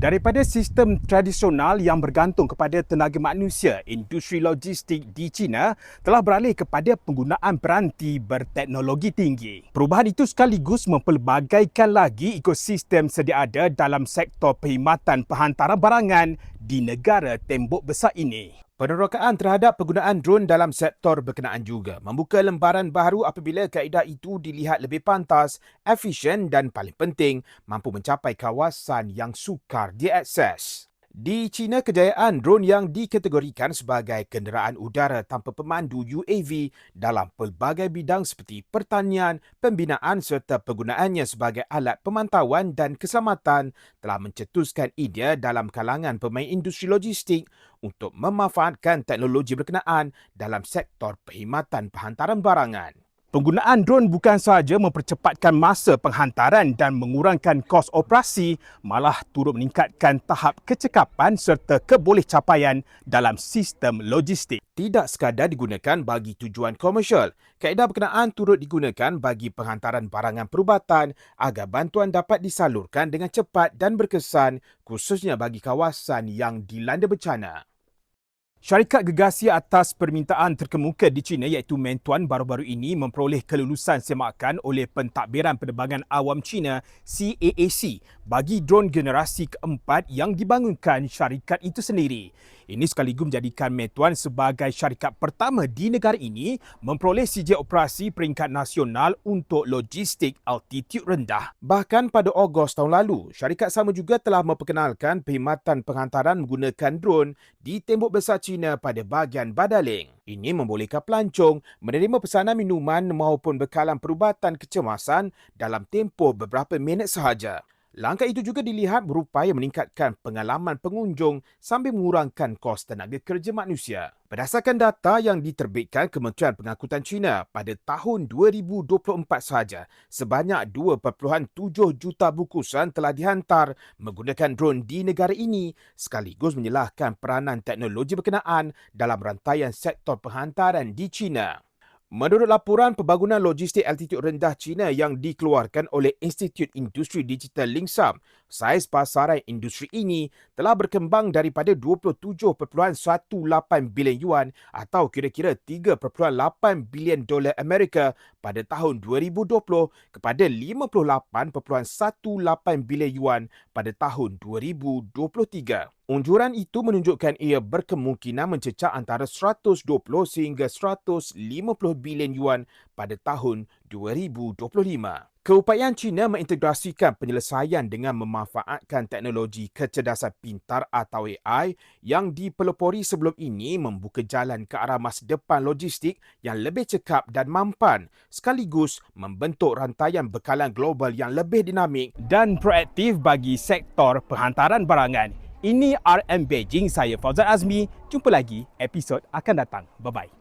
Daripada sistem tradisional yang bergantung kepada tenaga manusia, industri logistik di China telah beralih kepada penggunaan peranti berteknologi tinggi. Perubahan itu sekaligus mempelbagaikan lagi ekosistem sedia ada dalam sektor perkhidmatan penghantaran barangan di negara tembok besar ini. Penerokaan terhadap penggunaan drone dalam sektor berkenaan juga membuka lembaran baru apabila kaedah itu dilihat lebih pantas, efisien dan paling penting mampu mencapai kawasan yang sukar diakses. Di China, kejayaan drone yang dikategorikan sebagai kenderaan udara tanpa pemandu UAV dalam pelbagai bidang seperti pertanian, pembinaan serta penggunaannya sebagai alat pemantauan dan keselamatan telah mencetuskan idea dalam kalangan pemain industri logistik untuk memanfaatkan teknologi berkenaan dalam sektor perkhidmatan penghantaran barangan. Penggunaan drone bukan sahaja mempercepatkan masa penghantaran dan mengurangkan kos operasi, malah turut meningkatkan tahap kecekapan serta kebolehcapaian dalam sistem logistik. Tidak sekadar digunakan bagi tujuan komersial, kaedah berkenaan turut digunakan bagi penghantaran barangan perubatan agar bantuan dapat disalurkan dengan cepat dan berkesan khususnya bagi kawasan yang dilanda bencana. Syarikat gegasi atas permintaan terkemuka di China iaitu Mentuan baru-baru ini memperoleh kelulusan semakan oleh Pentadbiran Penerbangan Awam China CAAC bagi drone generasi keempat yang dibangunkan syarikat itu sendiri. Ini sekaligus menjadikan Meituan sebagai syarikat pertama di negara ini memperoleh sijil operasi peringkat nasional untuk logistik altitude rendah. Bahkan pada Ogos tahun lalu, syarikat sama juga telah memperkenalkan perkhidmatan penghantaran menggunakan drone di tembok besar China pada bahagian Badaling. Ini membolehkan pelancong menerima pesanan minuman maupun bekalan perubatan kecemasan dalam tempoh beberapa minit sahaja. Langkah itu juga dilihat berupaya meningkatkan pengalaman pengunjung sambil mengurangkan kos tenaga kerja manusia. Berdasarkan data yang diterbitkan Kementerian Pengangkutan China pada tahun 2024 sahaja, sebanyak 2.7 juta bungkusan telah dihantar menggunakan drone di negara ini sekaligus menyelahkan peranan teknologi berkenaan dalam rantaian sektor penghantaran di China. Menurut laporan pembangunan logistik altitude rendah China yang dikeluarkan oleh Institut Industri Digital Linksam, saiz pasaran industri ini telah berkembang daripada 27.18 bilion yuan atau kira-kira 3.8 bilion dolar Amerika pada tahun 2020 kepada 58.18 bilion yuan pada tahun 2023. Unjuran itu menunjukkan ia berkemungkinan mencecah antara 120 sehingga 150 bilion yuan pada tahun 2025. Keupayaan China mengintegrasikan penyelesaian dengan memanfaatkan teknologi kecerdasan pintar atau AI yang dipelopori sebelum ini membuka jalan ke arah masa depan logistik yang lebih cekap dan mampan sekaligus membentuk rantaian bekalan global yang lebih dinamik dan proaktif bagi sektor penghantaran barangan ini RM Beijing. Saya Fauzan Azmi. Jumpa lagi episod akan datang. Bye-bye.